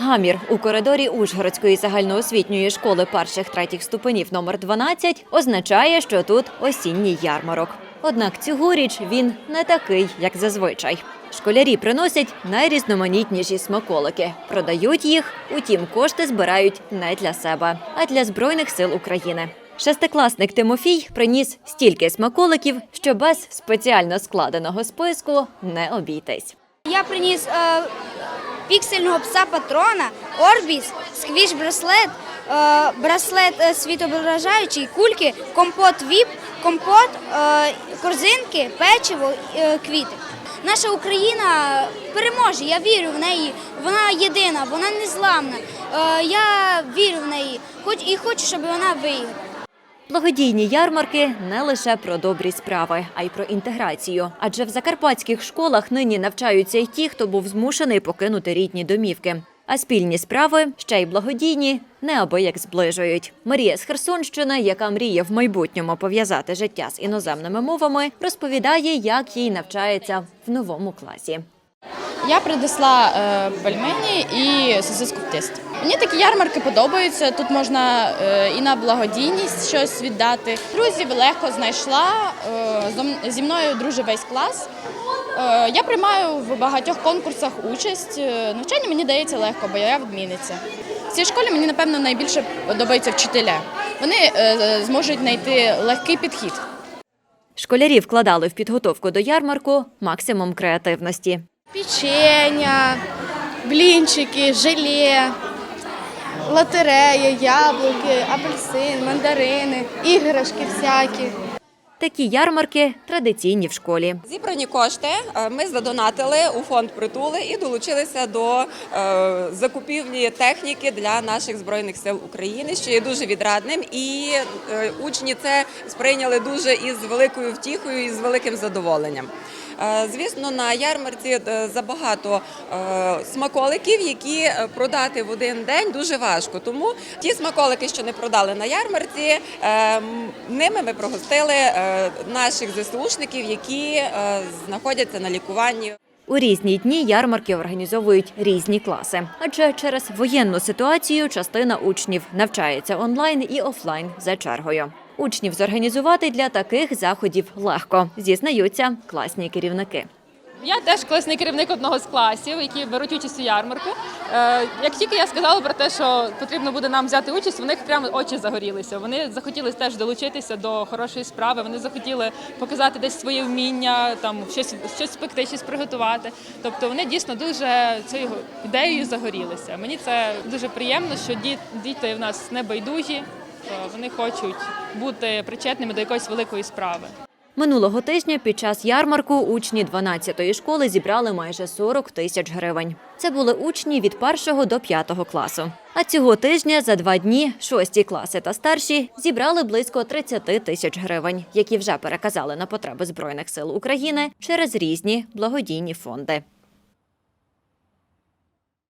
Гамір у коридорі Ужгородської загальноосвітньої школи перших третіх ступенів номер 12 означає, що тут осінній ярмарок. Однак цьогоріч він не такий, як зазвичай. Школярі приносять найрізноманітніші смаколики, продають їх, утім, кошти збирають не для себе, а для збройних сил України. Шестикласник Тимофій приніс стільки смаколиків, що без спеціально складеного списку не обійтись. Я приніс е, піксельного пса патрона, орбіс, сквіш браслет, е, браслет е, світображаючий, кульки, компот віп, компот, е, корзинки, печиво, квіти. Наша Україна переможе. Я вірю в неї. Вона єдина, вона незламна. Я вірю в неї, і хочу, щоб вона виграла. Благодійні ярмарки не лише про добрі справи, а й про інтеграцію. Адже в закарпатських школах нині навчаються й ті, хто був змушений покинути рідні домівки. А спільні справи, ще й благодійні, неабияк зближують. Марія з Херсонщини, яка мріє в майбутньому пов'язати життя з іноземними мовами, розповідає, як їй навчається в новому класі. Я принесла е, пельмені і сосиску в тесті. Мені такі ярмарки подобаються. Тут можна е, і на благодійність щось віддати. Друзів легко знайшла. Е, зі мною дружить весь клас. Е, я приймаю в багатьох конкурсах участь. Навчання мені дається легко, бо я відмінниця. В цій школі мені, напевно, найбільше подобаються вчителя. Вони зможуть знайти легкий підхід. Школярі вкладали в підготовку до ярмарку максимум креативності. Печення, блінчики, желе, лотерея, яблуки, апельсин, мандарини, іграшки всякі. Такі ярмарки традиційні в школі. Зібрані кошти е, ми задонатили у фонд притули і долучилися до е, закупівлі техніки для наших збройних сил України, що є дуже відрадним. І е, учні це сприйняли дуже із великою втіхою і з великим задоволенням. Е, Звісно, на ярмарці е, забагато е, смаколиків, які продати в один день дуже важко. Тому ті смаколики, що не продали на ярмарці, ними ми прогостили наших ЗСУшників, які знаходяться на лікуванні. У різні дні ярмарки організовують різні класи. Адже через воєнну ситуацію частина учнів навчається онлайн і офлайн за чергою. Учнів зорганізувати для таких заходів легко, зізнаються класні керівники. Я теж класний керівник одного з класів, які беруть участь у ярмарку. Е, Як тільки я сказала про те, що потрібно буде нам взяти участь, в них прямо очі загорілися. Вони захотіли теж долучитися до хорошої справи. Вони захотіли показати десь своє вміння, там щось щось спекти, щось приготувати. Тобто вони дійсно дуже цією ідеєю загорілися. Мені це дуже приємно, що ді- діти в нас не байдужі, вони хочуть бути причетними до якоїсь великої справи. Минулого тижня під час ярмарку учні 12-ї школи зібрали майже 40 тисяч гривень. Це були учні від 1 до 5 класу. А цього тижня за два дні шості класи та старші зібрали близько 30 тисяч гривень, які вже переказали на потреби збройних сил України через різні благодійні фонди.